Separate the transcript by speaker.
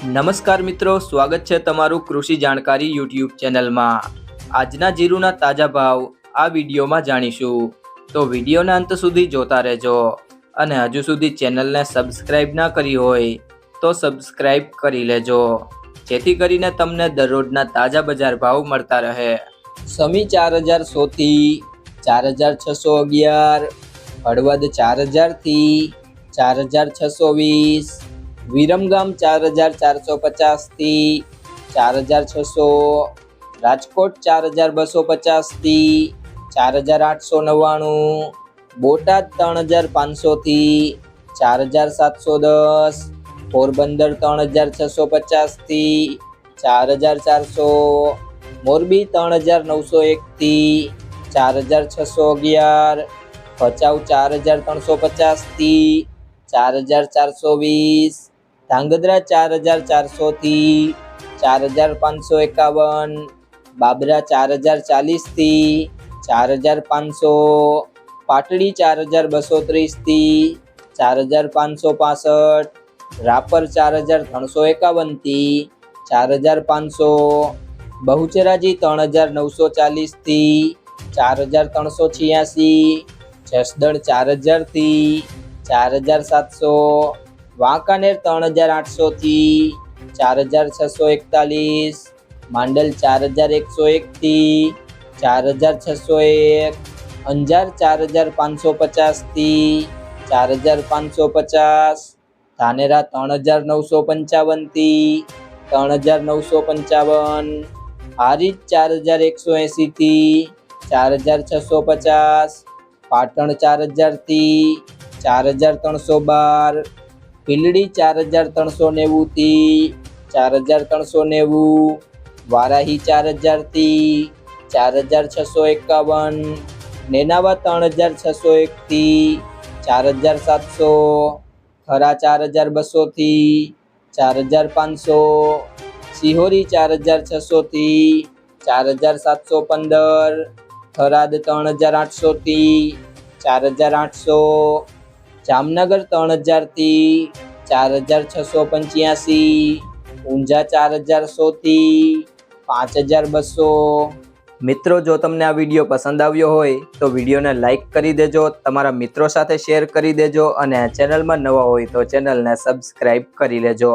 Speaker 1: નમસ્કાર મિત્રો, સ્વાગત છે તમારું કૃષિ જાણકારી યુટ્યુબ ચેનલમાં. આજના જીરુના તાજા ભાવ આ વિડીયોમાં જાણીશું. તો વિડીયોના અંત સુધી જોતા રહેજો અને હજુ સુધી ચેનલને સબસ્ક્રાઇબ ના કરી હોય તો સબસ્ક્રાઇબ કરી લેજો. જેથી કરીને તમને દરરોજના તાજા બજાર ભાવ મળતા રહે. સમી ચાર હજાર સોથી ચાર હજાર છસો અગિયાર, હળવદ ચાર હજારથી ચાર હજાર છસો વીસ વિરમગામ ચાર હજાર ચારસો પચાસથી ચાર હજાર છસો, રાજકોટ ચાર હજાર બસો પચાસથી ચાર હજાર આઠસો નવ્વાણું, બોટાદ ત્રણ હજાર પાંચસોથી ચાર હજાર સાતસો દસ, પોરબંદર ત્રણ હજાર છસો પચાસથી ચાર હજાર ચારસો, મોરબી ત્રણ હજાર નવસો એકથી ચાર હજાર છસો અગિયાર, ભચાઉ ચાર હજાર ત્રણસો પચાસથી ચાર હજાર ચારસો વીસ ધાંગધ્રા ચાર હજાર ચારસોથી ચાર હજાર પાંચસો એકાવન બાબરા ચાર હજાર ચાલીસથી ચાર હજાર પાંચસો પાટડી ચાર હજાર બસો ત્રીસથી ચાર હજાર પાંચસો પાસઠ રાપર ચાર હજાર ત્રણસો એકાવનથી ચાર હજાર પાંચસો બહુચરાજી ત્રણ હજાર નવસો ચાલીસથી ચાર હજાર ત્રણસો છ્યાસી જસદણ ચાર હજારથી ચાર હજાર સાતસો વાંકાનેર ત્રણ હજાર આઠસોથી ચાર હજાર છસો એકતાલીસ, માંડલ ચાર હજાર એકસો એકથી ચાર હજાર છસો એક, અંજાર ચાર હજાર પાંચસો પચાસથી ચાર હજાર પાંચસો પચાસ, ધાનેરા ત્રણ હજાર નવસો પંચાવનથી ત્રણ હજાર નવસો પંચાવન, હારીજ ચાર હજાર એકસો એંસીથી ચાર હજાર છસો પચાસ, પાટણ ચાર હજારથી ચાર હજાર ત્રણસો બાર ભીલડી ચાર હજાર ત્રણસો નેવુંથી ચાર હજાર ત્રણસો નેવું વારાહી ચાર હજારથી ચાર હજાર છસો એકાવન નેનાવા ત્રણ હજાર છસો એકથી ચાર હજાર સાતસો ખરા ચાર હજાર બસોથી ચાર હજાર પાંચસો સિહોરી ચાર હજાર છસોથી ચાર હજાર સાતસો પંદર થરાદ ત્રણ હજાર આઠસોથી ચાર હજાર આઠસો જામનગર ત્રણ હજારથી ચાર હજાર છસો પંચ્યાસી, ઊંઝા ચાર હજાર સોથી પાંચ હજાર બસો. મિત્રો, જો તમને આ વીડિયો પસંદ આવ્યો હોય, તો વિડીયોને લાઇક કરી દેજો, તમારા મિત્રો સાથે શેર કરી દેજો અને ચેનલમાં નવા હોય તો ચેનલને સબસ્ક્રાઈબ કરી લેજો.